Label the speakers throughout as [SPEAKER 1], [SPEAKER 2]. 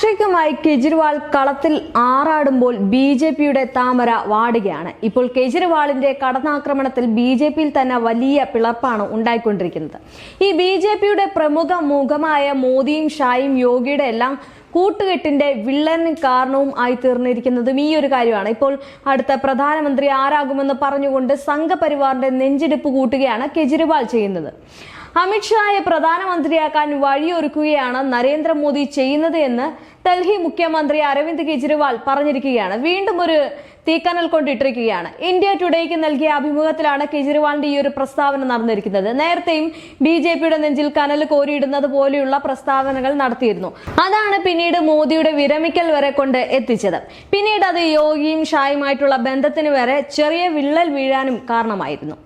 [SPEAKER 1] ഹാട്രിക്കുമായി കെജ്രിവാൾ കളത്തിൽ ആറാടുമ്പോൾ B J പിയുടെ താമര വാടുകയാണ്. ഇപ്പോൾ കെജ്രിവാളിന്റെ കടന്നാക്രമണത്തിൽ ബി ജെ പിയിൽ തന്നെ വലിയ പിളർപ്പാണ് ഉണ്ടായിക്കൊണ്ടിരിക്കുന്നത്. ഈ ബി ജെ പിയുടെ പ്രമുഖ മുഖമായ മോദിയും ഷായും യോഗിയുടെ എല്ലാം കൂട്ടുകെട്ടിന്റെ വിള്ളൻ കാരണവും ആയി തീർന്നിരിക്കുന്നതും ഈ ഒരു കാര്യമാണ്. ഇപ്പോൾ അടുത്ത പ്രധാനമന്ത്രി ആരാകുമെന്ന് പറഞ്ഞുകൊണ്ട് സംഘപരിവാറിന്റെ നെഞ്ചിടിപ്പ് കൂട്ടുകയാണ് കെജ്രിവാൾ ചെയ്യുന്നത്. അമിത്ഷായെ പ്രധാനമന്ത്രിയാക്കാൻ വഴിയൊരുക്കുകയാണ് നരേന്ദ്രമോദി ചെയ്യുന്നത് എന്ന് ഡൽഹി മുഖ്യമന്ത്രി അരവിന്ദ് കെജ്രിവാൾ പറഞ്ഞിരിക്കുകയാണ്. വീണ്ടും ഒരു തീക്കനൽ കൊണ്ടിട്ടിരിക്കുകയാണ്. ഇന്ത്യ ടുഡേക്ക് നൽകിയ അഭിമുഖത്തിലാണ് കെജ്രിവാളിന്റെ ഈ ഒരു പ്രസ്താവന നടന്നിരിക്കുന്നത്. നേരത്തെയും ബി ജെ പിയുടെ നെഞ്ചിൽ കനൽ കോരിയിടുന്നത് പോലെയുള്ള പ്രസ്താവനകൾ നടത്തിയിരുന്നു. അതാണ് പിന്നീട് മോദിയുടെ വിരമിക്കൽ വരെ കൊണ്ട് എത്തിച്ചത്. പിന്നീട് അത് യോഗിയും ഷായുമായിട്ടുള്ള ബന്ധത്തിന് വരെ ചെറിയ വിള്ളൽ വീഴാനും കാരണമായിരുന്നു.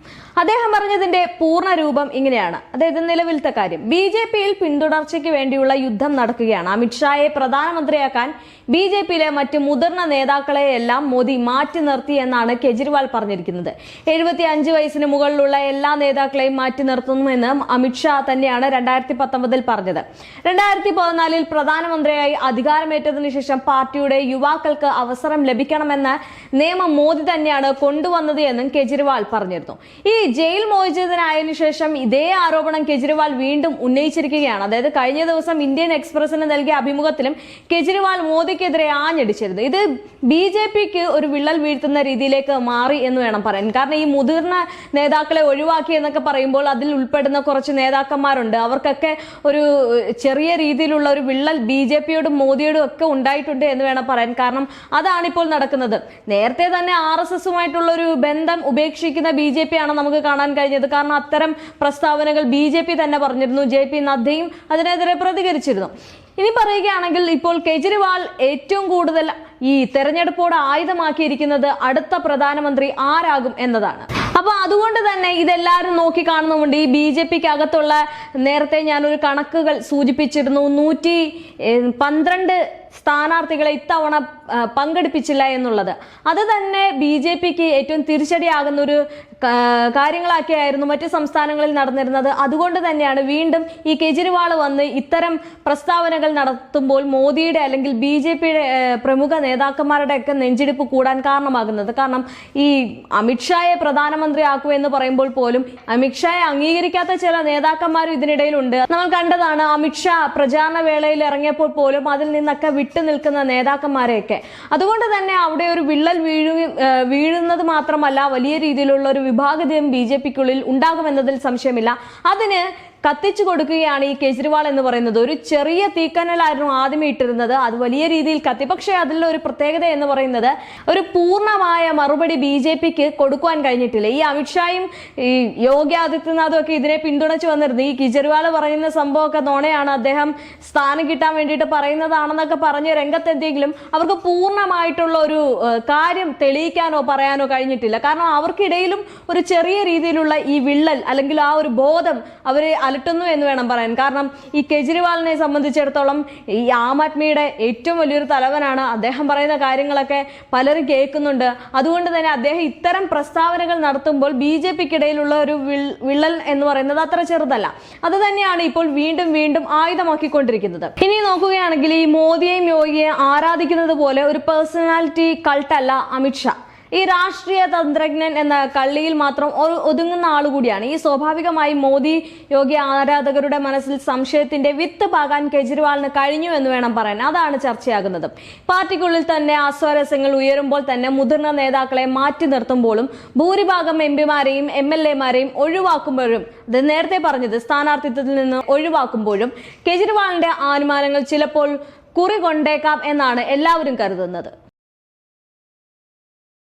[SPEAKER 1] അദ്ദേഹം പറഞ്ഞതിന്റെ പൂർണ രൂപം ഇങ്ങനെയാണ്. അതായത് നിലവിലത്തെ കാര്യം. ബി ജെ പിയിൽ പിന്തുടർച്ചയ്ക്ക് വേണ്ടിയുള്ള യുദ്ധം നടക്കുകയാണ്. അമിത്ഷായെ പ്രധാനമന്ത്രിയാക്കാൻ ബി ജെ പിയിലെ മറ്റ് മുതിർന്ന നേതാക്കളെയെല്ലാം മോദി മാറ്റി നിർത്തി എന്നാണ് കെജ്രിവാൾ പറഞ്ഞിരിക്കുന്നത്. എഴുപത്തി അഞ്ച് വയസ്സിന് മുകളിലുള്ള എല്ലാ നേതാക്കളെയും മാറ്റി നിർത്തുന്നുവെന്ന് അമിത്ഷാ തന്നെയാണ് രണ്ടായിരത്തി പത്തൊമ്പതിൽ പറഞ്ഞത്. രണ്ടായിരത്തി പതിനാലിൽ പ്രധാനമന്ത്രിയായി അധികാരമേറ്റതിനു ശേഷം പാർട്ടിയുടെ യുവാക്കൾക്ക് അവസരം ലഭിക്കണമെന്ന നിയമം മോദി തന്നെയാണ് കൊണ്ടുവന്നത് എന്നും കെജ്രിവാൾ പറഞ്ഞിരുന്നു. ഈ ജയിൽ മോചിതനായതിനു ശേഷം ഇതേ ആരോപണം കെജ്രിവാൾ വീണ്ടും ഉന്നയിച്ചിരിക്കുകയാണ്. അതായത് കഴിഞ്ഞ ദിവസം ഇന്ത്യൻ എക്സ്പ്രസിന് നൽകിയ അഭിമുഖത്തിലും കെജ്രിവാൾ മോദിക്കെതിരെ ആഞ്ഞടിച്ചിരുന്നു ഇത് ബി ജെ പിക്ക് ഒരു വിള്ളൽ വീഴ്ത്തുന്ന രീതിയിലേക്ക് മാറി എന്ന് വേണം പറയാൻ. കാരണം ഈ മുതിർന്ന നേതാക്കളെ ഒഴിവാക്കി എന്നൊക്കെ പറയുമ്പോൾ അതിൽ ഉൾപ്പെടുന്ന കുറച്ച് നേതാക്കന്മാരുണ്ട്. അവർക്കൊക്കെ ഒരു ചെറിയ രീതിയിലുള്ള ഒരു വിള്ളൽ ബി ജെ പിയോടും മോദിയോടും ഒക്കെ ഉണ്ടായിട്ടുണ്ട് എന്ന് വേണം പറയാൻ. കാരണം അതാണ് ഇപ്പോൾ നടക്കുന്നത്. നേരത്തെ തന്നെ ആർ എസ് എസുമായിട്ടുള്ള ഒരു ബന്ധം ഉപേക്ഷിക്കുന്ന ബി ജെ പി ആണ് നമുക്ക് കാണാൻ കഴിഞ്ഞത്. കാരണം അത്തരം പ്രസ്താവനകൾ ബി ജെ പി തന്നെ പറഞ്ഞിരുന്നു. ജെ പി നദ്ദയും അതിനെതിരെ പ്രതികരിച്ചിരുന്നു. ഇനി പറയുകയാണെങ്കിൽ ഇപ്പോൾ കെജ്രിവാൾ ഏറ്റവും കൂടുതൽ ഈ തെരഞ്ഞെടുപ്പോട് ആയുധമാക്കിയിരിക്കുന്നത് അടുത്ത പ്രധാനമന്ത്രി ആരാകും എന്നതാണ്. അപ്പൊ അതുകൊണ്ട് തന്നെ ഇതെല്ലാവരും നോക്കി കാണുന്നുമുണ്ട്. ഈ ബി ജെ പിക്ക് അകത്തുള്ള നേരത്തെ ഞാനൊരു കണക്കുകൾ സൂചിപ്പിച്ചിരുന്നു. നൂറ്റി പന്ത്രണ്ട് സ്ഥാനാർത്ഥികളെ ഇത്തവണ പങ്കെടുപ്പിച്ചില്ല എന്നുള്ളത്. അത് തന്നെ ബി ജെ പിക്ക് ഏറ്റവും തിരിച്ചടിയാകുന്ന ഒരു കാര്യങ്ങളൊക്കെയായിരുന്നു മറ്റു സംസ്ഥാനങ്ങളിൽ നടന്നിരുന്നത്. അതുകൊണ്ട് തന്നെയാണ് വീണ്ടും ഈ കെജ്രിവാൾ വന്ന് ഇത്തരം പ്രസ്താവനകൾ നടത്തുമ്പോൾ മോദിയുടെ അല്ലെങ്കിൽ ബി ജെ പിയുടെ പ്രമുഖ നേതാക്കന്മാരുടെയൊക്കെ നെഞ്ചിടിപ്പ് കൂടാൻ കാരണമാകുന്നത്. കാരണം ഈ അമിത്ഷായെ പ്രധാനമന്ത്രിയാക്കുക എന്ന് പറയുമ്പോൾ പോലും അമിത്ഷായെ അംഗീകരിക്കാത്ത ചില നേതാക്കന്മാരും ഇതിനിടയിലുണ്ട്. നമ്മൾ കണ്ടതാണ് അമിത്ഷാ പ്രചാരണ വേളയിൽ ഇറങ്ങിയപ്പോൾ പോലും അതിൽ നിന്നൊക്കെ വിട്ടു നിൽക്കുന്ന നേതാക്കന്മാരെയൊക്കെ അതുകൊണ്ട് തന്നെ അവിടെ ഒരു വിള്ളൽ വീഴുകയും വീഴുന്നത് മാത്രമല്ല വലിയ രീതിയിലുള്ള ഒരു വിഭാഗതയും ബി ജെ പിക്കുള്ളിൽ ഉണ്ടാകുമെന്നതിൽ സംശയമില്ല. അതിന് കത്തിച്ചു കൊടുക്കുകയാണ് ഈ കെജ്രിവാൾ എന്ന് പറയുന്നത്. ഒരു ചെറിയ തീക്കനലായിരുന്നു ആദ്യം ഇട്ടിരുന്നത്. അത് വലിയ രീതിയിൽ കത്തി. പക്ഷേ അതിലുള്ള ഒരു പ്രത്യേകത എന്ന് പറയുന്നത് ഒരു പൂർണമായ മറുപടി ബി ജെ പിക്ക് കൊടുക്കുവാൻ കഴിഞ്ഞിട്ടില്ല. ഈ അമിത്ഷായും ഈ യോഗി ആദിത്യനാഥും ഒക്കെ ഇതിനെ പിന്തുണച്ചു വന്നിരുന്നു. ഈ കെജ്രിവാൾ പറയുന്ന സംഭവമൊക്കെ നോണയാണ് അദ്ദേഹം സ്ഥാനം കിട്ടാൻ വേണ്ടിയിട്ട് പറയുന്നതാണെന്നൊക്കെ പറഞ്ഞ് രംഗത്തെത്തിയെങ്കിലും അവർക്ക് പൂർണമായിട്ടുള്ള ഒരു കാര്യം തെളിയിക്കാനോ പറയാനോ കഴിഞ്ഞിട്ടില്ല. കാരണം അവർക്കിടയിലും ഒരു ചെറിയ രീതിയിലുള്ള ഈ വിള്ളൽ അല്ലെങ്കിൽ ആ ഒരു ബോധം അവരെ അലട്ടുന്നു എന്ന് വേണം പറയാൻ. കാരണം ഈ കെജ്രിവാളിനെ സംബന്ധിച്ചിടത്തോളം ഈ ആം ആദ്മിയുടെ ഏറ്റവും വലിയൊരു തലവനാണ്. അദ്ദേഹം പറയുന്ന കാര്യങ്ങളൊക്കെ പലരും കേൾക്കുന്നുണ്ട്. അതുകൊണ്ട് തന്നെ അദ്ദേഹം ഇത്തരം പ്രസ്താവനകൾ നടത്തുമ്പോൾ ബി ജെ പിക്കിടയിലുള്ള ഒരു വിള്ളൽ എന്ന് പറയുന്നത് അത്ര ചെറുതല്ല. അത് തന്നെയാണ് ഇപ്പോൾ വീണ്ടും വീണ്ടും ആയുധമാക്കിക്കൊണ്ടിരിക്കുന്നത്. ഇനി നോക്കുകയാണെങ്കിൽ ഈ മോദിയെയും യോഗിയെയും ആരാധിക്കുന്നത് പോലെ ഒരു പേഴ്സണാലിറ്റി കൾട്ടല്ല അമിത്ഷാ ഈ രാഷ്ട്രീയ തന്ത്രജ്ഞൻ എന്ന കള്ളിയിൽ മാത്രം ഒതുങ്ങുന്ന ആളുകൂടിയാണ് ഈ സ്വാഭാവികമായി മോദി യോഗി ആരാധകരുടെ മനസ്സിൽ സംശയത്തിന്റെ വിത്ത് പാകാൻ കെജ്രിവാളിന് കഴിഞ്ഞു എന്ന് വേണം പറയാൻ. അതാണ് ചർച്ചയാകുന്നത്. പാർട്ടിക്കുള്ളിൽ തന്നെ അസ്വാരസ്യങ്ങൾ ഉയരുമ്പോൾ തന്നെ മുതിർന്ന നേതാക്കളെ മാറ്റി നിർത്തുമ്പോഴും ഭൂരിഭാഗം എം പിമാരെയും എം എൽ എമാരെയും ഒഴിവാക്കുമ്പോഴും അത് നേരത്തെ പറഞ്ഞത് സ്ഥാനാർത്ഥിത്വത്തിൽ നിന്ന് ഒഴിവാക്കുമ്പോഴും കെജ്രിവാളിന്റെ അനുമാനങ്ങൾ ചിലപ്പോൾ കുറി കൊണ്ടേക്കാം എന്നാണ് എല്ലാവരും കരുതുന്നത്.